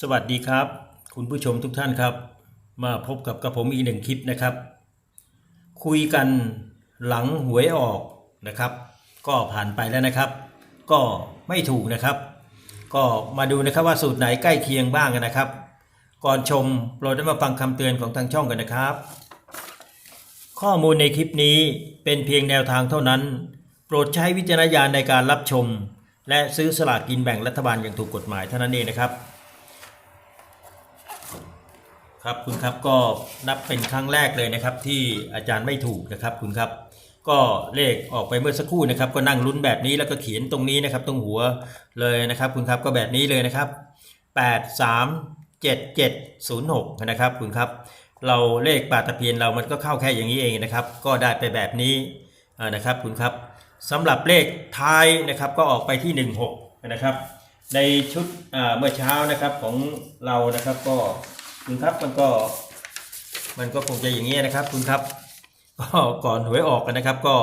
สวัสดีครับ คุณผู้ชมทุกท่านครับ มาพบกับกระผมอีกหนึ่งคลิปนะครับ คุยกันหลังหวยออกนะครับ ก็ผ่านไปแล้วนะครับ ก็ไม่ถูกนะครับ ก็มาดูนะครับว่าสูตรไหนใกล้เคียงบ้างนะครับ ก่อนชมโปรดได้มาฟังคำเตือนของทางช่องกันนะครับ ข้อมูลในคลิปนี้เป็นเพียงแนวทางเท่านั้น โปรดใช้วิจารณญาณในการรับชม และซื้อสลากกินแบ่งรัฐบาลอย่างถูกกฎหมายเท่านั้นเองนะครับ ครับคุณครับก็นับเป็นครั้งแรกเลยนะครับ ที่อาจารย์ไม่ถูกนะครับคุณครับ ก็เลขออกไปเมื่อสักครู่นะครับ ก็นั่งลุ้นแบบนี้แล้วก็เขียนตรงนี้นะครับ ตรงหัวเลยนะครับ คุณครับก็แบบนี้เลยนะครับ 8 3 7 7 0 6 นะครับคุณครับ เราเลขปาตะเพียนเรามันก็เข้าแค่อย่างนี้เองนะครับ ก็ได้ไปแบบนี้นะครับคุณครับสำหรับเลขท้ายนะครับก็ออกไปที่ 16 นะครับ ในชุดเมื่อเช้านะครับของเรานะครับก็ คุณครับมันก็มันก็คงจะอย่างนี้นะครับ คุณครับก็ก่อนหวยออกกันนะครับ ก็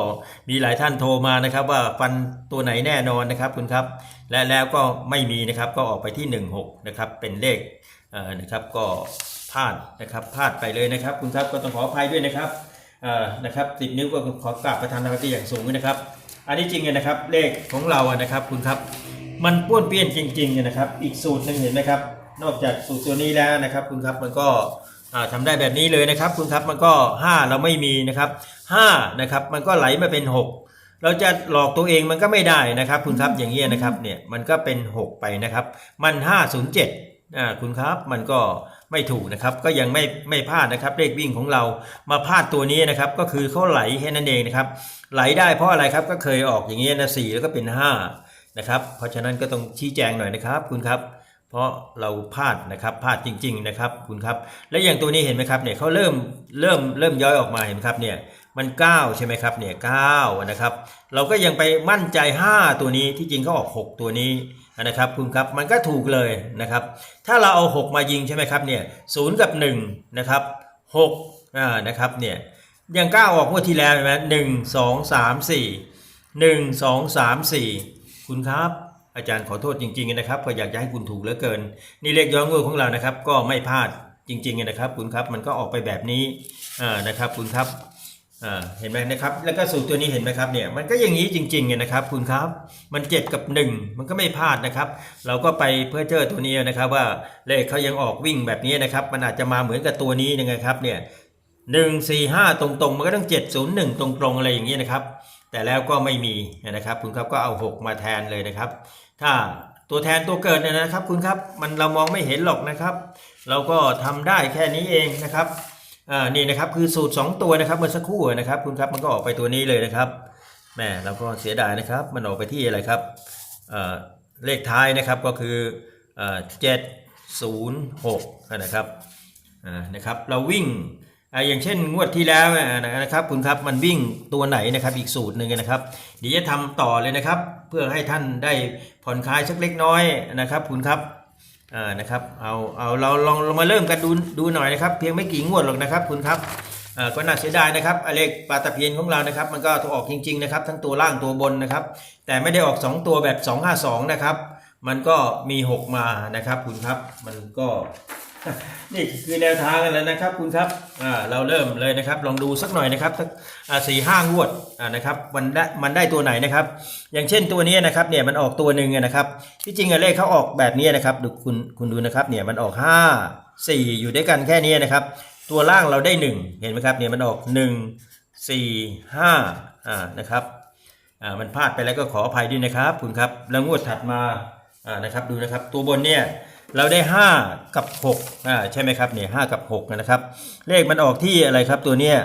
มีหลายท่านโทรมานะครับ ว่าฟันตัวไหนแน่นอนนะครับ คุณครับ และแล้วก็ไม่มีนะครับก็ออกไปที่ 16นะครับเป็นเลขเอ่อนะครับก็พลาดนะครับพลาดไปเลยนะครับ คุณครับก็ต้องขออภัยด้วยนะครับเอ่อนะครับติดนิ้วก็ขอกราบประธานาธิบดีอย่างสูงนะครับ อันนี้จริงๆนะครับเลขของเราอะนะครับ คุณครับ มันป้วนเปี้ยนจริงๆนะครับ อีกสูตรหนึ่งเห็นไหมครับ นอกจากสูตรตัวนี้แล้วนะครับคุณครับมันก็อ่าทำได้แบบนี้เลยนะครับ คุณครับมันก็ 5 เราไม่มีนะครับ5นะครับมันก็ไหลมาเป็น 6 เราจะหลอกตัวเองมันก็ไม่ได้นะครับ คุณครับอย่างนี้ยนะครับเนี่ยมันก็เป็น 6 ไปนะครับ มัน 507อ่าคุณครับมันก็ไม่ถูกนะครับก็ยังไม่ไม่พลาดนะครับเลขวิ่งของเรามาพลาดตัวนี้นะครับก็คือเขาไหลแค่นั้นเองนะครับไหลได้เพราะอะไรครับก็เคยออกอย่างนี้ยนะสี่แล้วก็เป็น5นะครับเพราะฉะนั้นก็ต้องชี้แจงหน่อยนะครับคุณครับ เพราะเราพลาดนะครับพลาดจริง ๆ นะครับคุณครับ และอย่างตัวนี้เห็นไหมครับเนี่ยเขาเริ่มเริ่มเริ่มย้อยออกมาเห็นไหมครับเนี่ยมัน 9 ใช่ไหมครับเนี่ย9นะครับ เราก็ยังไปมั่นใจ 5 ตัวนี้ที่จริงเขาออก 6 ตัวนี้นะครับคุณครับมันก็ถูกเลยนะครับ ถ้าเราเอา 6 มายิงใช่ไหมครับเนี่ยศูนย์กับ1นะครับ6อ่านะครับเนี่ยอย่าง9ออกงวดที่แล้วเห็นไหมหนึ่งสองสามสี่หนึ่งสองสามสี่คุณครับ อาจารย์ขอโทษจริงๆนะครับก็อยากจะให้คุณถูกเหลือเกิน นี่เลขย้อนงวดของเรานะครับ ก็ไม่พลาดจริงๆนะครับ คุณครับมันก็ออกไปแบบนี้นะครับ คุณครับเห็นไหมนะครับ แล้วก็สูตรตัวนี้เห็นไหมครับเนี่ยมันก็อย่างนี้จริงๆนะครับ คุณครับมันเจ็ดกับหนึ่งมันก็ไม่พลาดนะครับ เราก็ไปเพื่อเจอตัวนี้นะครับ ว่าเลขเขายังออกวิ่งแบบนี้นะครับ มันอาจจะมาเหมือนกับตัวนี้ยังไงครับเนี่ยหนึ่งสี่ห้าตรงๆ มันก็ต้องเจ็ดศูนย์หนึ่งตรงๆ อะไรอย่างนี้นะครับ แต่แล้วก็ไม่มีนะครับ คุณครับก็เอาหกมาแทนเลยนะครับ ถ้าตัวแทนตัวเกิดเนี่ยนะครับ คุณครับมันเรามองไม่เห็นหรอกนะครับ เราก็ทำได้แค่นี้เองนะครับอ่านี่นะครับคือสูตร 2 ตัวนะครับเมื่อสักครู่นะครับ คุณครับมันก็ออกไปตัวนี้เลยนะครับแหม่เราก็เสียดายนะครับ มันออกไปที่อะไรครับอ่าเลขท้ายนะครับก็คือเจ็ดศูนย์หกนะครับอ่านะครับเราวิ่ง อย่างเช่นงวดที่แล้วนะครับคุณครับมันวิ่งตัวไหนนะครับอีกสูตรหนึ่งนะครับ เดี๋ยวจะทำต่อเลยนะครับ เพื่อให้ท่านได้ผ่อนคลายสักเล็กน้อยนะครับ คุณครับอ่านะครับเอาเอาเราลองมาเริ่มกันดูดูหน่อยนะครับ เพียงไม่กี่งวดหรอกนะครับ คุณครับก็น่าเสียดายนะครับอเลขปลาตะเพียนของเรานะครับ มันก็ถูกออกจริง ๆนะครับ ทั้งตัวล่างตัวบนนะครับ แต่ไม่ได้ออก 2 ตัวแบบ 252 นะครับ มันก็มี 6 มานะครับ คุณครับมันก็ นี่คือแนวทางกันแล้วนะครับ คุณครับอ่าเราเริ่มเลยนะครับ ลองดูสักหน่อยนะครับสักสี่ห้างวดอ่านะครับมันได้มันได้ตัวไหนนะครับ อย่างเช่นตัวนี้นะครับเนี่ยมันออกตัวหนึ่งนะครับ ที่จริงอะเลขเขาออกแบบนี้นะครับดูคุณคุณดูนะครับเนี่ยมันออกห้าสี่อยู่ด้วยกันแค่นี้นะครับ ตัวล่างเราได้หนึ่งเห็นไหมครับเนี่ยมันออกหนึ่งสี่ห้าอ่านะครับอ่ามันพลาดไปแล้วก็ขออภัยด้วยนะครับ คุณครับแล้วงวดถัดมาอ่านะครับดูนะครับ ตัวบนเนี่ย เราได้ 5 กับ6อ่าใช่ไหมครับเนี่ยหกับ6นะครับ เลขมันออกที่อะไรครับตัวเนี้ย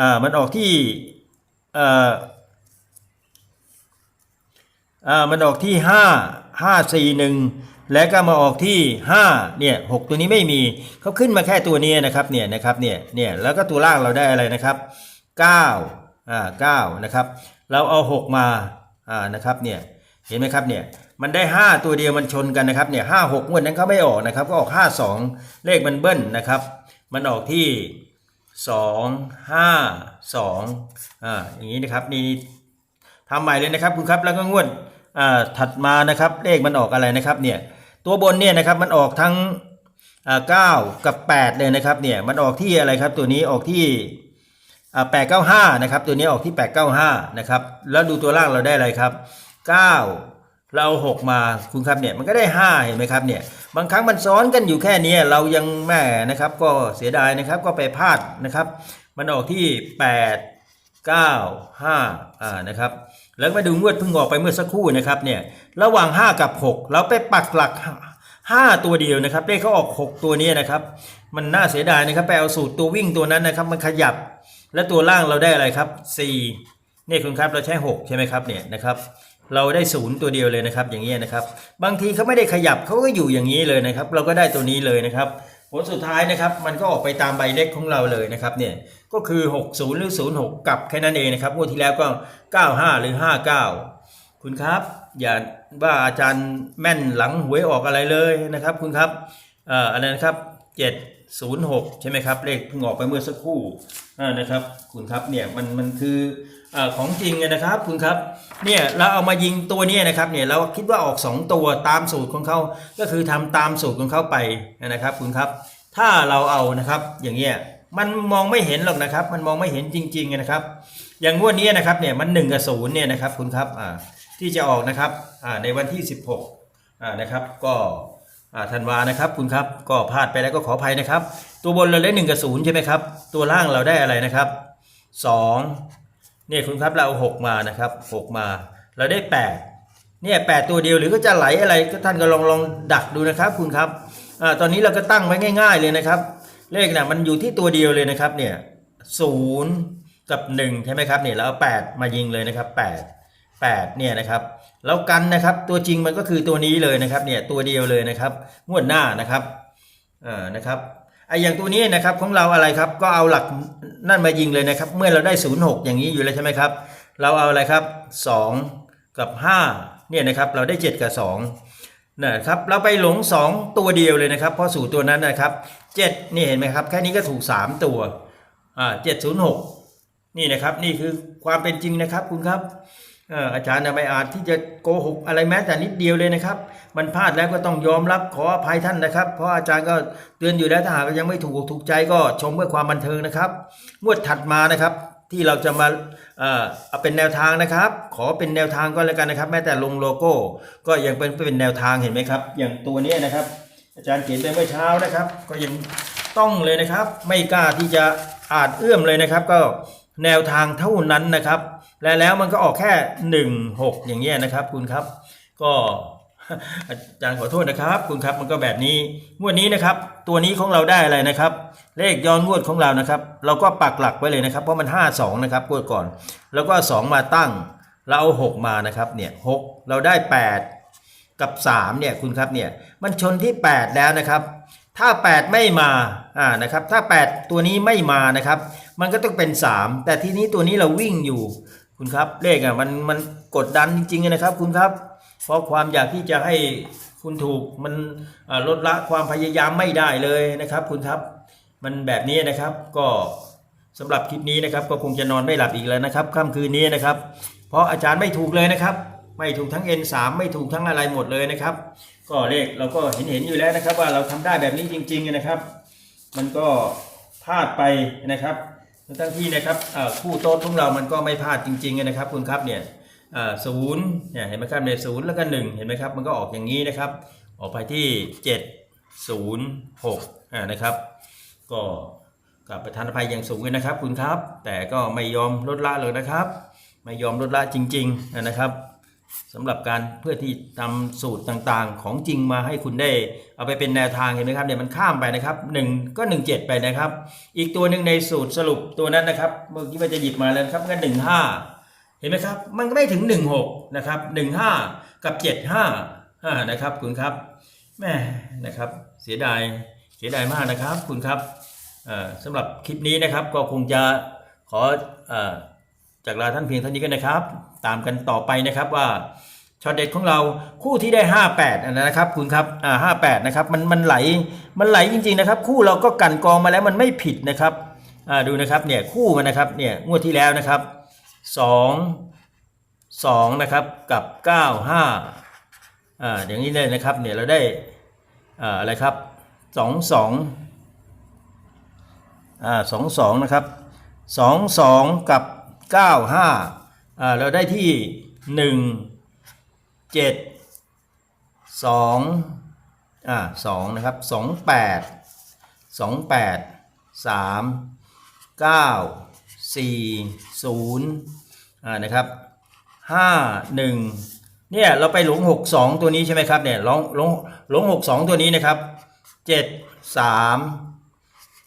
อ่ามันออกที่อ่าอ่ามันออกที่ 5 5 4 1 แล้วก็มาออกที่ 5 เนี่ย6ตัวนี้ไม่มีเขาขึ้นมาแค่ตัวนี้นะครับเนี่ยนะครับเนี่ยเนี่ยแล้วก็ตัวล่างเราได้อะไรนะครับ 9อ่า9นะครับ เราเอา 6 มาอ่านะครับเนี่ยเห็นไหมครับเนี่ย มันได้ 5 ตัวเดียวมันชนกันนะครับเนี่ยห้าหกงวดนั้นเขาไม่ออกนะครับ ก็ออก 5 2 เลขมันเบิ้ลนะครับ มันออกที่ 2 5 2อ่าอย่างนี้นะครับนี่ทำใหม่เลยนะครับคุณครับแล้วก็งวดอ่าถัดมานะครับเลขมันออกอะไรนะครับเนี่ยตัวบนเนี่ยนะครับมันออกทั้งอ่าเก้ากับแปดเลยนะครับเนี่ยมันออกที่อะไรครับตัวนี้ออกที่อ่าแปดเก้าห้านะครับตัวนี้ออกที่แปดเก้าห้านะครับแล้วดูตัวล่างเราได้อะไรครับเก้า เราเอาหกมาคุณครับเนี่ยมันก็ได้ห้าเห็นไหมครับเนี่ยบางครั้งมันซ้อนกันอยู่แค่นี้เรายังแม่นะครับ ก็เสียดายนะครับก็ไปพลาดนะครับ มันออกที่8 9 5อ่านะครับแล้วมาดูงวดเพิ่งออกไปเมื่อสักครู่นะครับเนี่ยระหว่าง 5 กับ 6 เราไปปักหลัก 5 ตัวเดียวนะครับเลขเขาออก 6 ตัวนี้นะครับ มันน่าเสียดายนะครับไปเอาสูตรตัววิ่งตัวนั้นนะครับ มันขยับและตัวล่างเราได้อะไรครับ4นี่คุณครับเราใช้ 6 ใช่ไหมครับเนี่ยนะครับ เราได้ศูนย์ตัวเดียวเลยนะครับ อย่างเงี้นะครับ บางทีเขาไม่ได้ขยับเขาก็อยู่อย่างนี้เลยนะครับ เราก็ได้ตัวนี้เลยนะครับผลสุดท้ายนะครับ มันก็ออกไปตามใบเล็กของเราเลยนะครับเนี่ยก็คือ 60 หรือ 06 กลับแค่นั้นเองนะครับงวดที่แล้วก็ 95 หรือ 59 คุณครับ อย่าว่าอาจารย์แม่นหลังหวยออกอะไรเลยนะครับ คุณครับเอ่ออะไรนะครับ 706 ใช่ไหมครับ เลขเพิ่งออกไปเมื่อสักครู่นะครับ คุณครับเนี่ยมันมันคือ อของจริงอะนะครับคุณครับเนี่ยเราเอามายิงตัวนี้นะครับเนี่ยเราคิดว่าออก 2 ตัวตามสูตรของเขาก็คือทำตามสูตรของเขาไปนะครับคุณครับถ้าเราเอานะครับอย่างเงี้ยมันมองไม่เห็นหรอกนะครับ มันมองไม่เห็นจริงๆนะครับ อย่างงวดนี้นะครับเนี่ยมัน1กับ0เนี่ยนะครับคุณครับที่จะออกนะครับในวันที่ 16นะครับก็ธันวานะครับคุณครับก็พลาดไปแล้วก็ขออภัยนะครับ ตัวบนเราได้1กับ0ใช่ไหมครับตัวล่างเราได้อะไรนะครับ 2 เนี่ยคุณครับเราเอา6มานะครับ6มา เราได้8เนี่ย8ตัวเดียวหรือก็จะไหลอะไรก็ท่านก็ลองลองดักดูนะครับ คุณครับอ่าตอนนี้เราก็ตั้งไว้ง่าย ๆเลยนะครับ เลขน่ะมันอยู่ที่ตัวเดียวเลยนะครับเนี่ยศูนย์กับ1ใช่ไหมครับเนี่ยเราเอา8มายิงเลยนะครับ8 8เนี่ยนะครับแล้วกันนะครับตัวจริงมันก็คือตัวนี้เลยนะครับเนี่ยตัวเดียวเลยนะครับงวดหน้านะครับอ่านะครับ ไอ้อย่างตัวนี้นะครับของเราอะไรครับก็เอาหลักนั่นมายิงเลยนะครับ เมื่อเราได้ 06 อย่างนี้อยู่แล้วใช่ไหมครับ เราเอาอะไรครับ 2 กับ5เนี่ยนะครับเราได้ 7 กับ2นะครับเราไปหลง 2 ตัวเดียวเลยนะครับ เพราะสูตรตัวนั้นนะครับ7นี่เห็นไหมครับ แค่นี้ก็ถูก 3 ตัวอ่า706 นี่นะครับนี่คือความเป็นจริงนะครับคุณครับ อาจารย์ไม่อาจที่จะโกหกอะไรแม้แต่นิดเดียวเลยนะครับ มันพลาดแล้วก็ต้องยอมรับขออภัยท่านนะครับ เพราะอาจารย์ก็เตือนอยู่แล้วถ้าหากยังไม่ถูกถูกใจก็ชมเพื่อความบันเทิงนะครับงวดถัดมานะครับที่เราจะมาเอ่อเอาเป็นแนวทางนะครับ ขอเป็นแนวทางก็แล้วกันนะครับ แม้แต่ลงโลโก้ ก็ยังเป็นเป็นแนวทางเห็นไหมครับ อย่างตัวนี้นะครับ อาจารย์เขียนไปเมื่อเช้านะครับ ก็ยังต้องเลยนะครับ ไม่กล้าที่จะอาจเอื้อมเลยนะครับ ก็แนวทางเท่านั้นนะครับ และแล้วมันก็ออกแค่ 1 6 อย่างเงี้ยนะครับ คุณครับ ก็อาจารย์ขอโทษนะครับ คุณครับมันก็แบบนี้งวดนี้นะครับ ตัวนี้ของเราได้อะไรนะครับ เลขย้อนงวดของเรานะครับ เราก็ปักหลักไว้เลยนะครับเพราะมัน 5 2 นะครับงวดก่อน แล้วก็ 2 มาตั้ง เราเอา 6 มานะครับเนี่ย6เราได้ 8 กับ 3 เนี่ยคุณครับเนี่ยมันชนที่ 8 แล้วนะครับถ้า 8 ไม่มาอ่านะครับถ้า 8 ตัวนี้ไม่มานะครับ มันก็ต้องเป็น 3 แต่ทีนี้ตัวนี้เราวิ่งอยู่ คุณครับเลขอะมันมันกดดันจริงๆนะครับ คุณครับ เพราะความอยากที่จะให้คุณถูกมันลดละความพยายามไม่ได้เลยนะครับ คุณครับ มันแบบนี้นะครับก็สำหรับคลิปนี้นะครับ ก็คงจะนอนไม่หลับอีกแล้วนะครับค่ำคืนนี้นะครับ เพราะอาจารย์ไม่ถูกเลยนะครับ ไม่ถูกทั้ง N3 ไม่ถูกทั้งอะไรหมดเลยนะครับ ก็เลขเราก็เห็นเห็นอยู่แล้วนะครับ ว่าเราทำได้แบบนี้จริง ๆนะครับ มันก็พลาดไปนะครับ ทั้งที่นะครับคู่โต๊ะของเรามันก็ไม่พลาดจริงๆนะครับคุณครับเนี่ยศูนย์เนี่ยเห็นไหมครับเนี่ยศูนย์แล้วก็หนึ่งเห็นไหมครับมันก็ออกอย่างนี้นะครับ ออกไปที่เจ็ดศูนย์หกนะครับ ก็กับประธานภัยอย่างสูงเลยนะครับคุณครับ แต่ก็ไม่ยอมลดละเลยนะครับ ไม่ยอมลดละจริง ๆนะครับ สำหรับการเพื่อที่ทำสูตรต่างๆ ของจริงมาให้คุณได้ เอาไปเป็นแนวทางเห็นไหมครับเนี่ยมันข้ามไปนะครับ 1 ก็ 17 ไปนะครับ อีกตัวหนึ่งในสูตรสรุปตัวนั้นนะครับเมื่อกี้ว่าจะหยิบมาแล้วครับก็15เห็นไหมครับ มันก็ไม่ถึง 16 นะครับ 15 กับ 75อ่านะครับคุณครับแม่นะครับเสียดายเสียดายมากนะครับคุณครับสำหรับคลิปนี้นะครับก็คงจะขออ จากลาท่านเพียงเท่านี้กันนะครับ ตามกันต่อไปนะครับว่าช็อตเด็ดของเราคู่ที่ได้ 58นะครับคุณครับอ่า58นะครับมันมันไหลมันไหลจริงๆนะครับ คู่เราก็กันกองมาแล้วมันไม่ผิดนะครับอ่าดูนะครับเนี่ยคู่มันนะครับเนี่ยงวดที่แล้วนะครับ 2 2นะครับกับ 95อ่าอย่างนี้เลยนะครับเนี่ยเราได้อ่าอะไรครับสองสองอ่าสองสองนะครับสองสองกับ เก้าห้าอ่าเราได้ที่หนึ่งเจ็ดสองอ่าสองนะครับสองแปดสองแปดสามเก้าสี่ศูนย์อ่านะครับห้าหนึ่งเนี่ยเราไปหลงหกสองตัวนี้ใช่ไหมครับเนี่ยหลงหลงหลงหกสองตัวนี้นะครับเจ็ดสาม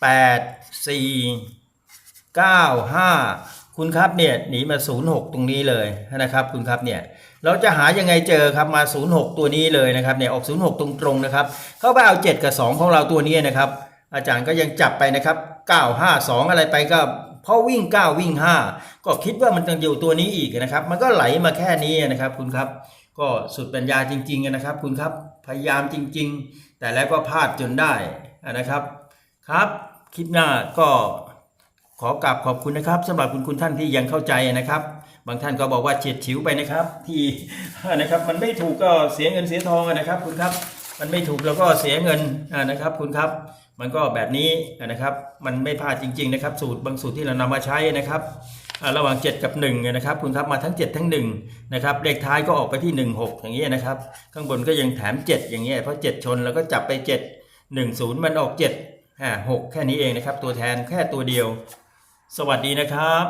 แปดสี่เก้าห้า คุณครับเนี่ยหนีมาศูนย์หกตรงนี้เลยนะครับ คุณครับเนี่ยเราจะหายังไงเจอครับมา 06 ตัวนี้เลยนะครับเนี่ยออก 06 ตรงๆนะครับเข้าไปเอา 7 กับ 2 ของเราตัวนี้นะครับ อาจารย์ก็ยังจับไปนะครับ9 5 2 อะไรไปก็พราะวิ่ง 9 วิ่ง 5 ก็คิดว่ามันจะอยู่ตัวนี้อีกนะครับ มันก็ไหลมาแค่นี้นะครับ คุณครับ ก็สุดปัญญาจริงๆนะครับ คุณครับพยายามจริง ๆ แต่แล้วก็พลาดจนได้นะครับครับคลิปหน้าก็ ขอกราบขอบคุณนะครับสำหรับคุณคุณท่านที่ยังเข้าใจนะครับ บางท่านก็บอกว่าเฉียดฉิวไปนะครับ ที่นะครับมันไม่ถูกก็เสียเงินเสียทองนะครับ คุณครับ มันไม่ถูกเราก็เสียเงินนะครับ คุณครับ มันก็แบบนี้นะครับ มันไม่พลาดจริง ๆ นะครับ สูตรบางสูตรที่เรานำมาใช้นะครับระหว่าง 7 กับ1นะครับคุณครับมาทั้ง 7 ทั้ง1นะครับเลขท้ายก็ออกไปที่ 16 อย่างเงี้ยนะครับ ข้างบนก็ยังแถม 7 อย่างเงี้ยเพราะ 7 ชนแล้วก็จับไป 7 1 0 มันออก7อ่า6แค่นี้เองนะครับ ตัวแทนแค่ตัวเดียว สวัสดีนะครับ